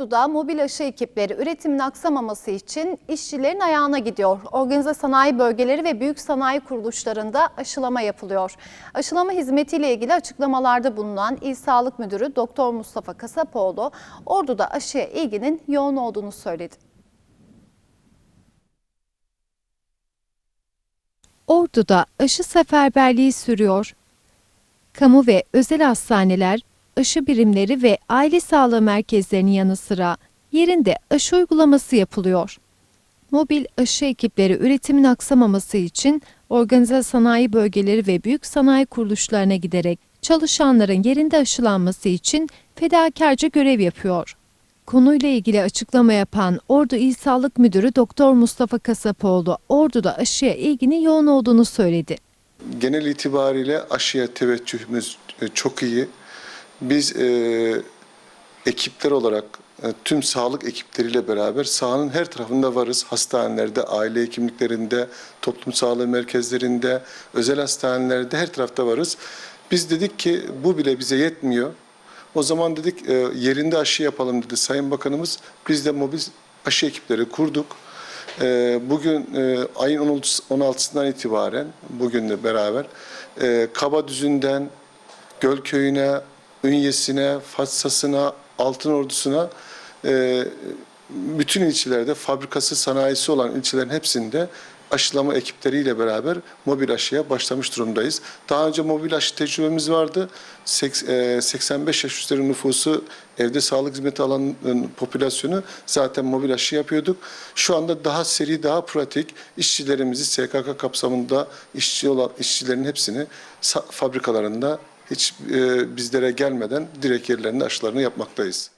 Ordu'da mobil aşı ekipleri üretimin aksamaması için işçilerin ayağına gidiyor. Organize sanayi bölgeleri ve büyük sanayi kuruluşlarında aşılama yapılıyor. Aşılama hizmetiyle ilgili açıklamalarda bulunan İl Sağlık Müdürü Doktor Mustafa Kasapoğlu, Ordu'da aşıya ilginin yoğun olduğunu söyledi. Ordu'da aşı seferberliği sürüyor. Kamu ve özel hastaneler, aşı birimleri ve aile sağlığı merkezlerinin yanı sıra yerinde aşı uygulaması yapılıyor. Mobil aşı ekipleri üretimin aksamaması için organize sanayi bölgeleri ve büyük sanayi kuruluşlarına giderek çalışanların yerinde aşılanması için fedakarca görev yapıyor. Konuyla ilgili açıklama yapan Ordu İl Sağlık Müdürü Doktor Mustafa Kasapoğlu, Ordu'da aşıya ilginin yoğun olduğunu söyledi. Genel itibariyle aşıya teveccühümüz e, çok iyi. Biz e, ekipler olarak e, tüm sağlık ekipleriyle beraber sahanın her tarafında varız. Hastanelerde, aile hekimliklerinde, toplum sağlığı merkezlerinde, özel hastanelerde her tarafta varız. Biz dedik ki bu bile bize yetmiyor. O zaman dedik e, yerinde aşı yapalım dedi Sayın Bakanımız. Biz de mobil aşı ekipleri kurduk. E, Bugün ayın 16'sından itibaren bugünle beraber e, Kabadüzü'nden Gölköy'üne, Ünyesine, Fatsa'sına, Altın Ordusu'na e, bütün ilçelerde fabrikası, sanayisi olan ilçelerin hepsinde aşılama ekipleriyle beraber mobil aşıya başlamış durumdayız. Daha önce mobil aşı tecrübemiz vardı. Seks- e, 85 yaş üstleri nüfusu evde sağlık hizmeti alan popülasyonu zaten mobil aşı yapıyorduk. Şu anda daha seri, daha pratik işçilerimizi SKK kapsamında işçi olan işçilerin hepsini fabrikalarında hiç e, bizlere gelmeden direkt yerlerinde aşılarını yapmaktayız.